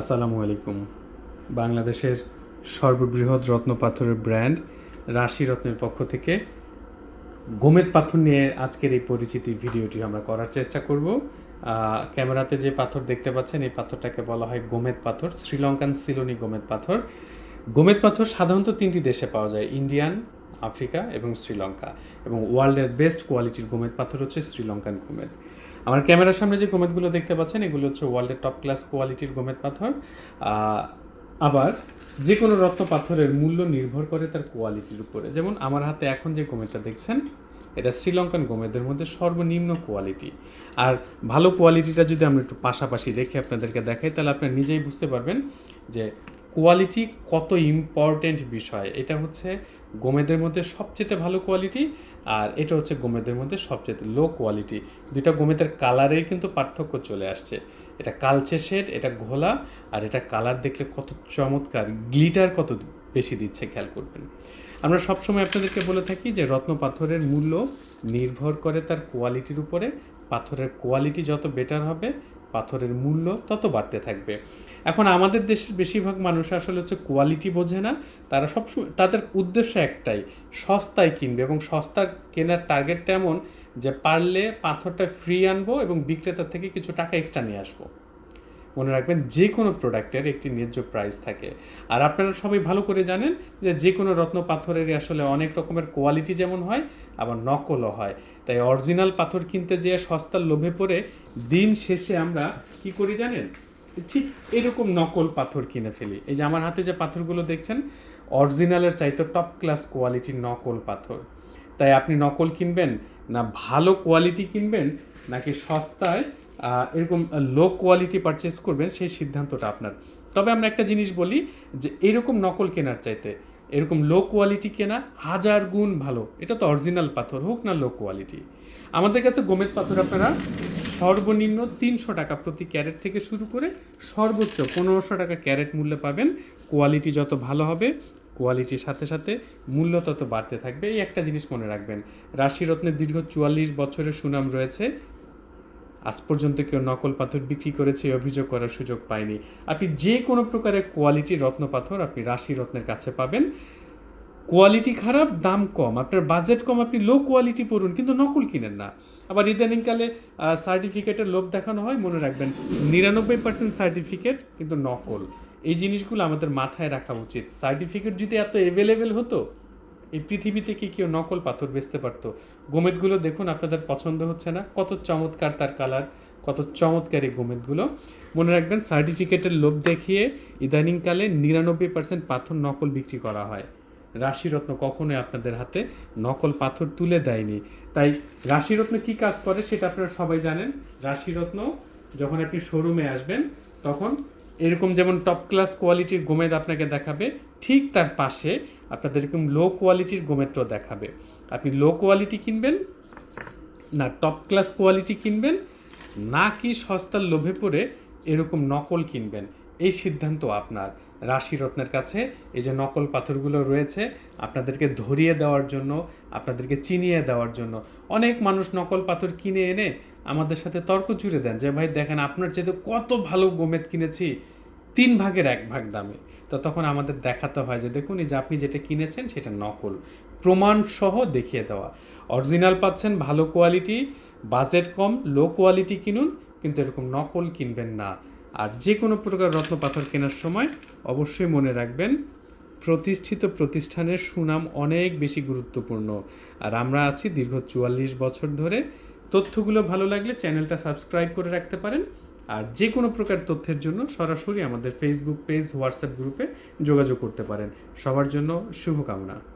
আসসালামু আলাইকুম। বাংলাদেশের সর্ববৃহৎ রত্ন পাথরের ব্র্যান্ড রাশি রত্নের পক্ষ থেকে গোমেদ পাথর নিয়ে আজকের এই পরিচিতি ভিডিওটি আমরা করার চেষ্টা করব। ক্যামেরাতে যে পাথর দেখতে পাচ্ছেন, এই পাথরটাকে বলা হয় গোমেদ পাথর, শ্রীলঙ্কান সিলোনি গোমেদ পাথর। গোমেদ পাথর সাধারণত তিনটি দেশে পাওয়া যায়, ইন্ডিয়ান, আফ্রিকা এবং শ্রীলঙ্কা। এবং ওয়ার্ল্ডের বেস্ট কোয়ালিটির গোমেদ পাথর হচ্ছে শ্রীলঙ্কান গোমেদ। আমার ক্যামেরার সামনে যে গোমেদগুলো দেখতে পাচ্ছেন, এগুলো হচ্ছে ওয়ার্ল্ডের টপ ক্লাস কোয়ালিটির গোমেদ পাথর। আবার যে কোনো রত্ন পাথরের মূল্য নির্ভর করে তার কোয়ালিটির উপরে। যেমন আমার হাতে এখন যে গোমেদটা দেখছেন, এটা শ্রীলঙ্কান গোমেদের মধ্যে সর্বনিম্ন কোয়ালিটি আর ভালো কোয়ালিটিটা যদি আমরা একটু পাশাপাশি রেখে আপনাদেরকে দেখাই, তাহলে আপনারা নিজেই বুঝতে পারবেন যে কোয়ালিটি কত ইম্পর্টেন্ট বিষয়। এটা হচ্ছে গোমেদের মধ্যে সবচেয়ে ভালো কোয়ালিটি আর এটা হচ্ছে গোমেদের মধ্যে সবচেয়ে লো কোয়ালিটি দুইটা গোমেদের কালারেই কিন্তু পার্থক্য চলে আসছে। এটা কালচে শেড এটা ঘোলা, আর এটা কালার দেখলে কত চমৎকার গ্লিটার কত বেশি দিচ্ছে, খেয়াল করবেন। আমরা সবসময় আপনাদেরকে বলে থাকি যে রত্ন পাথরের মূল্য নির্ভর করে তার কোয়ালিটির উপরে। পাথরের কোয়ালিটি যত বেটার হবে পাথরের মূল্য তত বাড়তে থাকবে। এখন আমাদের দেশের বেশিরভাগ মানুষ আসলে হচ্ছে কোয়ালিটি বোঝে না। তারা সবসময়, তাদের উদ্দেশ্য একটাই, সস্তায় কিনবে এবং সস্তা কেনার টার্গেটটা এমন যে পারলে পাথরটা ফ্রি আনব এবং বিক্রেতার থেকে কিছু টাকা এক্সট্রা নিয়ে আসব। মনে রাখবেন যে কোনো প্রোডাক্টের একটি ন্যায্য প্রাইস থাকে। আর আপনারা সবাই ভালো করে জানেন যে যে কোনো রত্ন পাথরেরই আসলে অনেক রকমের কোয়ালিটি যেমন হয়, আবার নকলও হয়। তাই অরিজিনাল পাথর কিনতে যেয়ে সস্তার লোভে পড়ে দিন শেষে আমরা কি করি জানেন? ঠিক এরকম নকল পাথর কিনে ফেলি। এই যে আমার হাতে যে পাথরগুলো দেখছেন অরিজিনালের চাইতে টপ ক্লাস কোয়ালিটির নকল পাথর। তাই আপনি নকল কিনবেন, না ভালো কোয়ালিটি কিনবেন, নাকি সস্তায় এরকম লো কোয়ালিটি পারচেস করবেন, সেই সিদ্ধান্তটা আপনার। তবে আমরা একটা জিনিস বলি যে, এরকম নকল কেনার চাইতে, এরকম লো কোয়ালিটি কেনা হাজার গুণ ভালো। এটা তো অরিজিনাল পাথর, হোক না লো কোয়ালিটি আমাদের কাছে গোমেদ পাথর আপনারা সর্বনিম্ন তিনশো টাকা প্রতি ক্যারেট থেকে শুরু করে সর্বোচ্চ পনেরোশো টাকা ক্যারেট মূল্যে পাবেন। কোয়ালিটি যত ভালো হবে কোয়ালিটির সাথে সাথে মূল্য তত বাড়তে থাকবে। এই একটা জিনিস মনে রাখবেন রাশি রত্নের দীর্ঘ চুয়াল্লিশ বছরের সুনাম রয়েছে। আজ পর্যন্ত কেউ নকল পাথর বিক্রি করেছে অভিযোগ করার সুযোগ পায়নি। আপনি যে কোনো প্রকারের কোয়ালিটি রত্ন পাথর আপনি রাশি রত্নের কাছে পাবেন। কোয়ালিটি খারাপ, দাম কম। আপনার বাজেট কম, আপনি লো কোয়ালিটি পড়ুন, কিন্তু নকল কিনেন না। আবার ইদানিংকালে সার্টিফিকেটের লোভ দেখানো হয়, মনে রাখবেন, নিরানব্বই পার্সেন্ট সার্টিফিকেট কিন্তু নকল। এই জিনিসগুলো আমাদের মাথায় রাখা উচিত। সার্টিফিকেট যদি এত অ্যাভেলেবেল হতো, এই পৃথিবীতে কি কেউ নকল পাথর বেচতে পারতো? গোমেদগুলো দেখুন, আপনাদের পছন্দ হচ্ছে না। কত চমৎকার তার কালার কত চমৎকার এই গোমেদগুলো। মনে রাখবেন সার্টিফিকেটের লোভ দেখিয়ে ইদানিংকালে নিরানব্বই পার্সেন্ট পাথর নকল বিক্রি করা হয়। রাশিরত্ন কখনোই আপনাদের হাতে নকল পাথর তুলে দেয়নি। তাই রাশিরত্ন কি কাজ করে সেটা আপনারা সবাই জানেন। রাশিরত্ন যখন আপনি শোরুমে আসবেন, তখন এরকম যেমন টপ ক্লাস কোয়ালিটির গোমেদ আপনাকে দেখাবে, ঠিক তার পাশে আপনাদের এরকম লো কোয়ালিটির গোমেদটাও দেখাবে। আপনি লো কোয়ালিটি কিনবেন, না টপ ক্লাস কোয়ালিটি কিনবেন, না কি সস্তার লোভে পড়ে এরকম নকল কিনবেন। এই সিদ্ধান্ত আপনার রাশি রত্নের কাছে, এই যে নকল পাথরগুলো রয়েছে, আপনাদেরকে ধরিয়ে দেওয়ার জন্য, আপনাদেরকে চিনিয়ে দেওয়ার জন্য। অনেক মানুষ নকল পাথর কিনে এনে আমাদের সাথে তর্ক জুড়ে দেন যে, ভাই, দেখেন আপনার চেয়ে কত ভালো গোমেদ কিনেছি, তিন ভাগের এক ভাগ দামে। তো তখন আমাদের দেখাতে হয় যে, দেখুন, এই যে আপনি যেটা কিনেছেন, সেটা নকল। প্রমাণ সহ দেখিয়ে দেওয়া। অরিজিনাল পাচ্ছেন, ভালো কোয়ালিটি, বাজেট কম, লো কোয়ালিটি কিনুন, কিন্তু এরকম নকল কিনবেন না। আর যে কোনো প্রকার রত্ন পাথর কেনার সময় অবশ্যই মনে রাখবেন, প্রতিষ্ঠিত প্রতিষ্ঠানের সুনাম অনেক বেশি গুরুত্বপূর্ণ। আর আমরা আছি দীর্ঘ চুয়াল্লিশ বছর ধরে। তথ্যগুলো ভালো লাগলে চ্যানেলটা সাবস্ক্রাইব করে রাখতে পারেন। আর যে কোনো প্রকার তথ্যের জন্য সরাসরি আমাদের ফেসবুক পেজ হোয়াটসঅ্যাপ গ্রুপে যোগাযোগ করতে পারেন। সবার জন্য শুভকামনা।